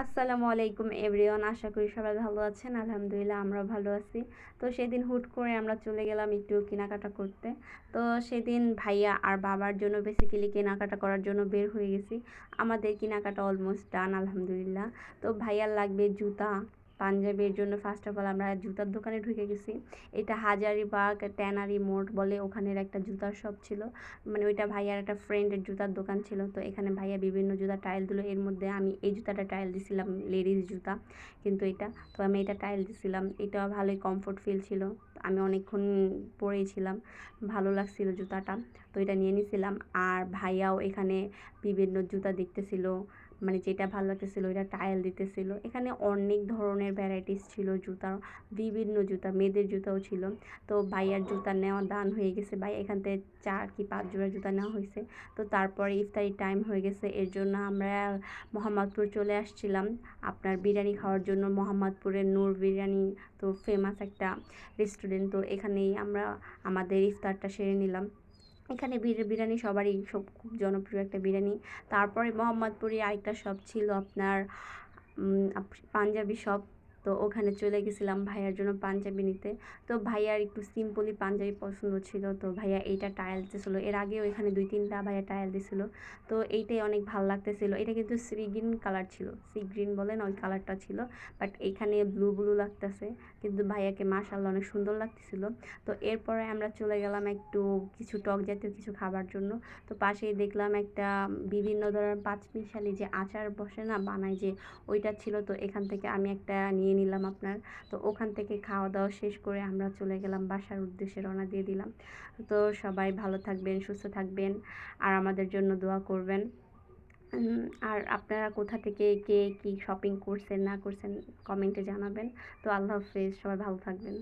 আসসালামু আলাইকুম এভরিওয়ান, আশা করি সবাই ভালো আছেন। আলহামদুলিল্লাহ আমরা ভালো আছি। তো সেদিন হুট করে আমরা চলে গেলাম একটু কেনাকাটা করতে। তো সেদিন ভাইয়া আর বাবার জন্য বেসিক্যালি কেনাকাটা করার জন্য বের হয়ে গেছি। আমাদের কেনাকাটা অলমোস্ট ডান আলহামদুলিল্লাহ। তো ভাইয়ার লাগবে জুতা। পাঞ্জাবির জন্য ফার্স্ট অফ অল আমরা জুতার দোকানে ঢুকে গেছি। এটা হাজারিবাগ ট্যানারি মোড় বলে ওখানের একটা জুতার শপ ছিল। মানে ওইটা ভাইয়ার একটা ফ্রেন্ডের জুতার দোকান ছিল। তো এখানে ভাইয়া বিভিন্ন জুতা টাইল দিল। এর মধ্যে আমি এই জুতাটা টাইল দিছিলাম লেডিস জুতা কিন্তু এটা। তো আমি এটা টাইল দিছিলাম। এটা ভালোই কমফোর্ট ফিল ছিল। আমি অনেকক্ষণ পরেছিলাম ভালো লাগছিল জুতাটা, তো এটা নিয়ে নিছিলাম। আর ভাইয়াও এখানে বিভিন্ন জুতা দেখতেছিল মানে যেটা ভালো লাগতেছিলো ওইটা টাইল দিতেছিল। এখানে অনেক ধরনের ভ্যারাইটিস ছিল জুতার বিভিন্ন জুতা, মেয়েদের জুতাও ছিল। তো ভাইয়ার জুতা নেওয়া দান হয়ে গেছে ভাই এখান থেকে চার কি পাঁচ জোড়া জুতা নেওয়া হয়েছে। তো তারপরে ইফতারি টাইম হয়ে গেছে, এর জন্য আমরা মোহাম্মদপুর চলে আসছিলাম। আপনার বিরিয়ানি খাওয়ার জন্য মোহাম্মদপুরের নূর বিরিয়ানি, তো ফেমাস একটা রেস্টুরেন্ট তো এখানেই আমরা, আমাদের ইফতারটা সেরে নিলাম। এখানে বিরিয়ানি সবারই সব খুব জনপ্রিয় একটা বিরিয়ানি। তারপরে মোহাম্মদপুরে আরেকটা শপ ছিল আপনার পাঞ্জাবি শপ তো ওখানে চলে গেছিলাম ভাইয়ার জন্য পাঞ্জাবি নিতে। তো ভাইয়ার একটু সিম্পলি পাঞ্জাবি পছন্দ ছিল। তো ভাইয়া এইটা টায়াল দিতেছিলো এর আগেও এখানে দুই তিনটা ভাইয়া টায়াল দিছিল। তো এইটাই অনেক ভালো লাগতেছিল। এটা কিন্তু সি গ্রিন কালার ছিল। সি গ্রিন বলেন ওই কালারটা ছিল। বাট এখানে ব্লু ব্লু লাগতেছে। কিন্তু ভাইয়াকে মাশাল্লাহ অনেক সুন্দর লাগতেছিল। তো এরপরে আমরা চলে গেলাম একটু কিছু টক জাতীয় কিছু খাবার জন্য। তো পাশেই দেখলাম একটা বিভিন্ন ধরনের পাঁচমিশালি যে আচার বসে না বানায় যে ওইটা ছিল। তো এখান থেকে আমি একটা নিয়ে নিলাম আপনার। তো ওখান থেকে খাওয়া দাওয়া শেষ করে আমরা চলে গেলাম, বাসার উদ্দেশ্যে রওনা দিয়ে দিলাম। তো সবাই ভালো থাকবেন, সুস্থ থাকবেন আর আমাদের জন্য দোয়া করবেন। আর আপনারা কোথা থেকে কে কি শপিং করছেন, না করছেন কমেন্টে জানাবেন। তো আল্লাহ হাফেজ, সবাই ভালো থাকবেন।